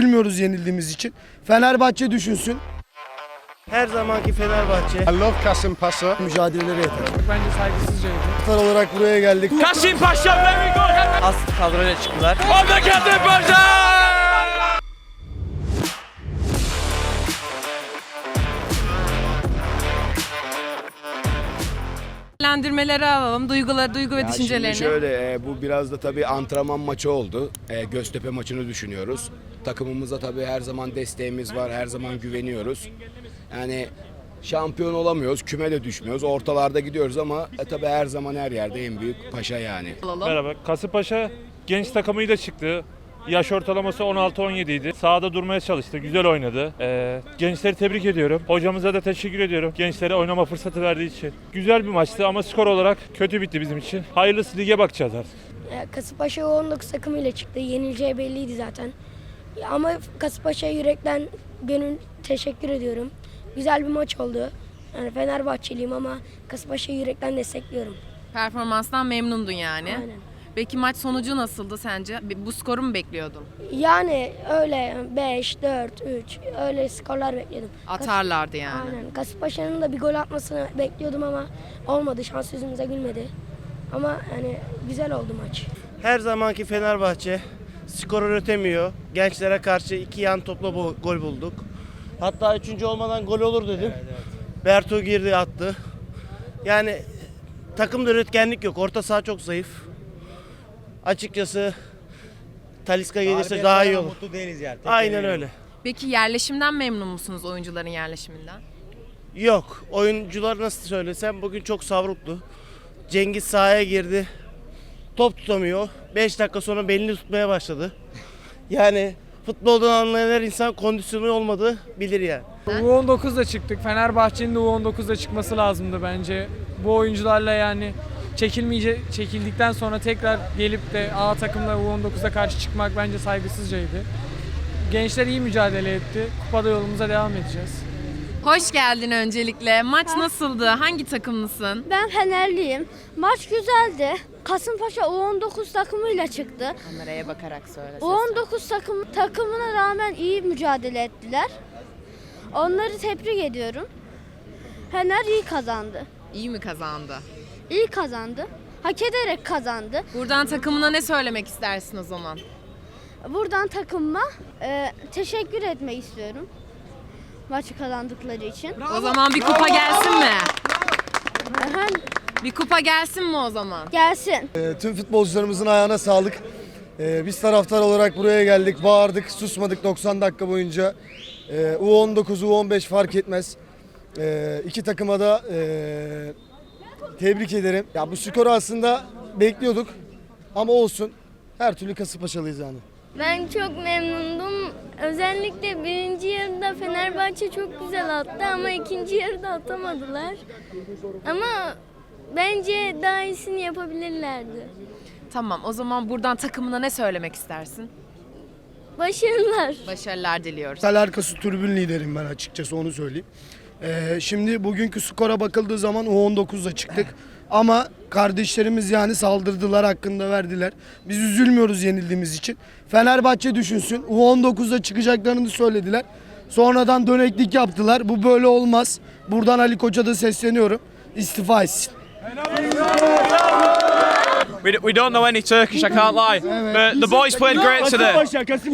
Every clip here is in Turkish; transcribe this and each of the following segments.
üzülmüyoruz yenildiğimiz için. Fenerbahçe düşünsün. Her zamanki Fenerbahçe. I love Kasımpasa. Mücadeleleri yeter. Bence saygısızcaydı. Taraftar olarak buraya geldik. Kasim Paşa good. Az kadroyla çıktılar. On the Kasim Paşa. Değerlendirmeleri alalım. Duyguları, duygu ve Ya düşüncelerini. Şimdi şöyle e, bu biraz da tabii antrenman maçı oldu. E, Göztepe maçını düşünüyoruz. Takımımıza tabii her zaman desteğimiz var. Her zaman güveniyoruz. Yani şampiyon olamıyoruz. Küme de düşmüyoruz. Ortalarda gidiyoruz ama e, tabii her zaman her yerde en büyük paşa yani. Merhaba. Kasımpaşa genç takımıyla çıktı. Yaş ortalaması 16-17 idi. Sahada durmaya çalıştı. Güzel oynadı. Ee, gençleri tebrik ediyorum. Hocamıza da teşekkür ediyorum. Gençlere oynama fırsatı verdiği için. Güzel bir maçtı ama skor olarak kötü bitti bizim için. Hayırlısı lige bakacağız artık. Kasımpaşa 19 takımıyla çıktı. Yenileceği belliydi zaten. Ama Kasımpaşa'ya yürekten gönül teşekkür ediyorum. Güzel bir maç oldu. Yani Fenerbahçeliyim ama Kasımpaşa'yı yürekten destekliyorum. Performanstan memnundun yani. Aynen. Peki maç sonucu nasıldı sence? Bu skoru mu bekliyordun? Yani öyle 5, 4, 3 öyle skorlar bekliyordum. Atarlardı yani. Aynen. Kasımpaşa'nın da bir gol atmasını bekliyordum ama olmadı. Şans yüzümüze gülmedi. Ama yani güzel oldu maç. Her zamanki Fenerbahçe. Skor üretemiyor. Gençlere karşı iki yan topla bu- gol bulduk. Hatta üçüncü olmadan gol olur dedim. Berto girdi attı. Yani takımda üretkenlik yok. Orta saha çok zayıf. Açıkçası Taliska gelirse daha iyi olur. Mutlu değiliz yani. Aynen öyle. Peki yerleşimden memnun musunuz oyuncuların yerleşiminden? Yok. Oyuncular nasıl söylesem bugün çok savruklu. Cengiz sahaya girdi. Top tutamıyor. 5 dakika sonra belini tutmaya başladı. Yani futboldan anlayan her insan kondisyonu olmadı bilir yani. U19'da çıktık. Fenerbahçe'nin de U19'da çıkması lazımdı bence. Bu oyuncularla yani çekilmeyece çekildikten sonra tekrar gelip de A takımla U19'da karşı çıkmak bence saygısızcaydı. Gençler iyi mücadele etti. Kupada yolumuza devam edeceğiz. Hoş geldin öncelikle. Maç nasıldı? Hangi takımlısın? Ben Fenerliyim. Maç güzeldi. Kasımpaşa U19 takımıyla çıktı. Kameraya bakarak söyle. U19 takım takımına rağmen iyi mücadele ettiler. Onları tebrik ediyorum. Fener iyi kazandı. İyi mi kazandı? İyi kazandı. Hak ederek kazandı. Buradan takımına ne söylemek istersin o zaman? Buradan takımıma e, teşekkür etmek istiyorum. Maçı kazandıkları için. O zaman bir kupa gelsin mi? Efendim, Bir kupa gelsin mi o zaman? gelsin. Ee, tüm futbolcularımızın ayağına sağlık. Ee, biz taraftar olarak buraya geldik, bağırdık, susmadık 90 dakika boyunca. Ee, U19, U15 fark etmez. Ee, iki takıma da ee, tebrik ederim. Ya bu skoru aslında bekliyorduk ama olsun. Her türlü Kasımpaşalıyız yani. Ben çok memnundum. Özellikle birinci yarıda Fenerbahçe çok güzel attı ama ikinci yarıda atamadılar. Ama bence daha iyisini yapabilirlerdi. Tamam o zaman buradan takımına ne söylemek istersin? Başarılar. Başarılar diliyoruz. Sel arkası tribün liderim ben açıkçası onu söyleyeyim. Ee, şimdi bugünkü skora bakıldığı zaman U19'da çıktık. Ama kardeşlerimiz yani saldırdılar hakkında verdiler. Biz üzülmüyoruz yenildiğimiz için. Fenerbahçe düşünsün. U19'da çıkacaklarını söylediler. Sonradan döneklik yaptılar. Bu böyle olmaz. Buradan Ali Koç'a da sesleniyorum. İstifa etsin. We, we don't know any Turkish, I can't lie. But the boys played great today.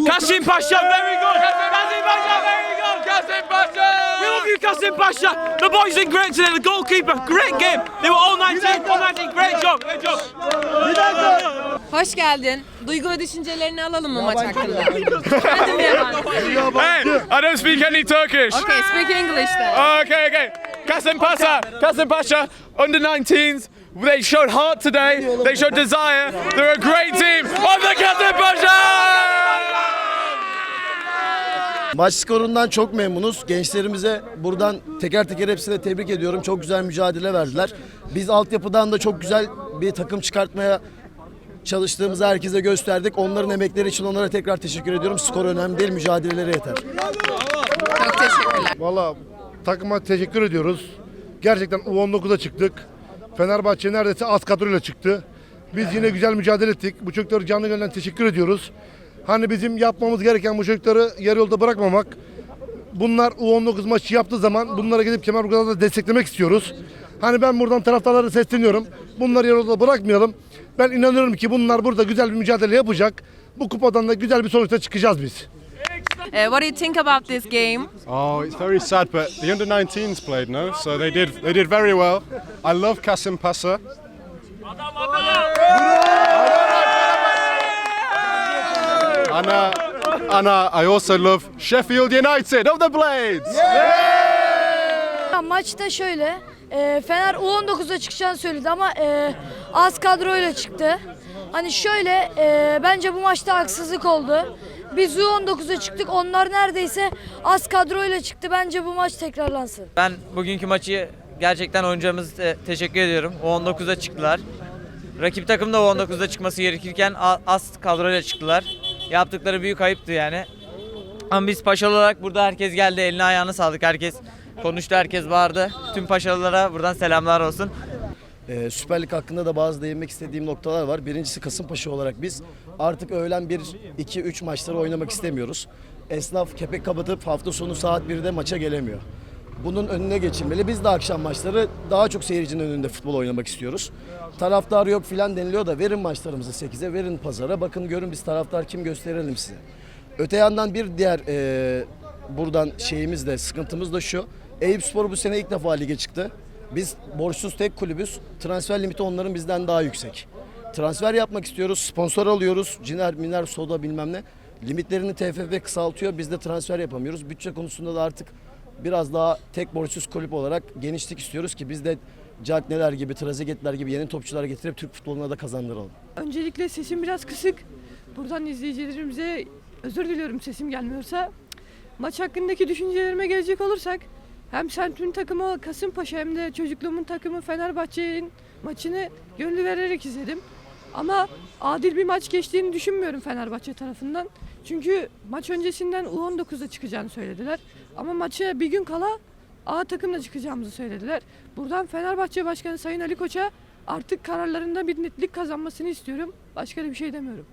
Kasim Paşa very good. Kasim Paşa very good. Kasim Paşa. We love you, Kasim Paşa. The boys did great today. The goalkeeper, great game. They were all 19, all 19. Great job. Great job. Hoş geldin. Duygu ve düşüncelerini alalım mı maç hakkında? Hadi mi yabancı? Hey, I don't speak any Turkish. Okay, speak English then. Okay, okay. Kasımpasa, Kasımpaşa, under 19s. They showed heart today. They showed desire. They're a great team. Maç skorundan çok memnunuz. Gençlerimize buradan teker teker hepsine tebrik ediyorum. Çok güzel mücadele verdiler. Biz altyapıdan da çok güzel bir takım çıkartmaya çalıştığımızı herkese gösterdik. Onların emekleri için onlara tekrar teşekkür ediyorum. Skor önemli değil, mücadeleleri yeter. Çok teşekkürler. Valla takıma teşekkür ediyoruz. Gerçekten U19'a çıktık. Fenerbahçe neredeyse az kadroyla çıktı. Biz yine güzel mücadele ettik. Bu çocuklara canlı gönülden teşekkür ediyoruz. Hani bizim yapmamız gereken bu çocukları yarı yolda bırakmamak. Bunlar U19 maçı yaptığı zaman bunlara gidip Kemerburgaz'da desteklemek istiyoruz. Hani ben buradan taraftarlara sesleniyorum. Bunları yarı yolda bırakmayalım. Ben inanıyorum ki bunlar burada güzel bir mücadele yapacak. Bu kupadan da güzel bir sonuçta çıkacağız biz. Uh, what do you think about this game? Oh, it's very sad, but the under 19s played no, so they did they did very well. I love Kasim Pasa. And, uh, and uh, I also love Sheffield United of the Blades. Maçta şöyle, e, Fener U19'da çıkacağını söyledi ama e, az kadroyla çıktı. Hani şöyle, e, bence bu maçta haksızlık oldu. Biz U19'da çıktık, onlar neredeyse az kadroyla çıktı. Bence bu maç tekrarlansın. Ben bugünkü maçı gerçekten oyuncularımıza te- teşekkür ediyorum. U19'da çıktılar. Rakip takım da U19'da çıkması gerekirken a- az kadroyla çıktılar. Yaptıkları büyük ayıptı yani. Ama biz Paşalı olarak burada herkes geldi. Eline ayağını sağlık. Herkes konuştu, herkes bağırdı. Tüm Paşalılara buradan selamlar olsun. Ee, Süper Lig hakkında da bazı değinmek istediğim noktalar var. Birincisi Kasımpaşa olarak biz artık öğlen 1, 2, 3 maçları oynamak istemiyoruz. Esnaf kepek kapatıp hafta sonu saat 1'de maça gelemiyor. Bunun önüne geçilmeli. Biz de akşam maçları daha çok seyircinin önünde futbol oynamak istiyoruz. Taraftar yok filan deniliyor da verin maçlarımızı 8'e, verin pazara. Bakın görün biz taraftar kim gösterelim size. Öte yandan bir diğer e, buradan şeyimiz de sıkıntımız da şu. Eyüp Spor bu sene ilk defa lige çıktı. Biz borçsuz tek kulübüz. Transfer limiti onların bizden daha yüksek. Transfer yapmak istiyoruz. Sponsor alıyoruz. Ciner, miner, soda bilmem ne. Limitlerini TFF kısaltıyor. Biz de transfer yapamıyoruz. Bütçe konusunda da artık biraz daha tek borçsuz kulüp olarak genişlik istiyoruz ki biz de Cagneyler gibi, Trezeguet'ler gibi yeni topçular getirip Türk futboluna da kazandıralım. Öncelikle sesim biraz kısık. Buradan izleyicilerimize özür diliyorum sesim gelmiyorsa. Maç hakkındaki düşüncelerime gelecek olursak hem Sentün takımı Kasımpaşa hem de çocukluğumun takımı Fenerbahçe'nin maçını gönlü vererek izledim. Ama adil bir maç geçtiğini düşünmüyorum Fenerbahçe tarafından. Çünkü maç öncesinden U19'da çıkacağını söylediler. Ama maça bir gün kala A takımla çıkacağımızı söylediler. Buradan Fenerbahçe Başkanı Sayın Ali Koç'a artık kararlarında bir netlik kazanmasını istiyorum. Başka da bir şey demiyorum.